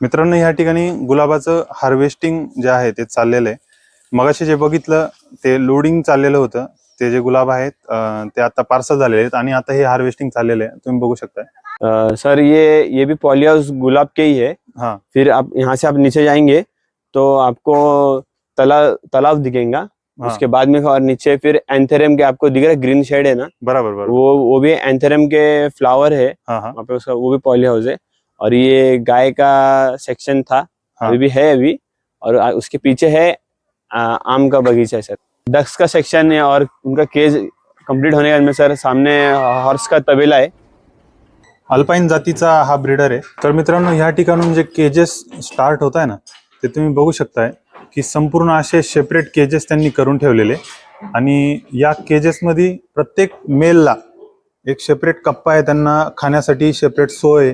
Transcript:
मित्रांनो या ठिकाणी गुलाबाचं हार्वेस्टिंग जे आहे ते चाललेलं आहे. मगाशी जे बघितलं ते लोडिंग चाललेलं होतं. ते जे गुलाब आहेत ते आता पार्सल झालेले आहेत आणि आता हे हार्वेस्टिंग चाललेलं आहे. तुम्ही बघू शकताय. सर ये ये भी पॉली हाउस गुलाब के ही है. हाँ. फिर आप यहाँ से आप नीचे जाएंगे तो आपको तला तालाब दिखेगा. हाँ. उसके बाद में और नीचे फिर एंथेरियम के आपको दिख रहा है ग्रीन शेड है ना? बराबर बराबर. वो वो भी एंथेरियम के फ्लावर है. हाँ हाँ. वहाँ पे उसका वो भी पॉली हाउस है. और ये गाय का सेक्शन था हाँ। अभी भी है अभी। और उसके पीछे है आ, आम का बगीचा सर डक्स का सेक्शन है और उनका केज कंप्लीट होने के बाद में सर सामने हॉर्स का तबेला है। अल्पाईन जातीचा हा ब्रीडर आहे. तर मित्रांनो ह्या ठिकाणून जे केजेस स्टार्ट होत आहे ना ते तुम्ही बघू शकताय की संपूर्ण असे सेपरेट केजेस त्यांनी करून ठेवलेले आणि या केजेसमध्ये प्रत्येक मेलला एक सेपरेट कप्पा आहे त्यांना खाण्यासाठी सेपरेट सोय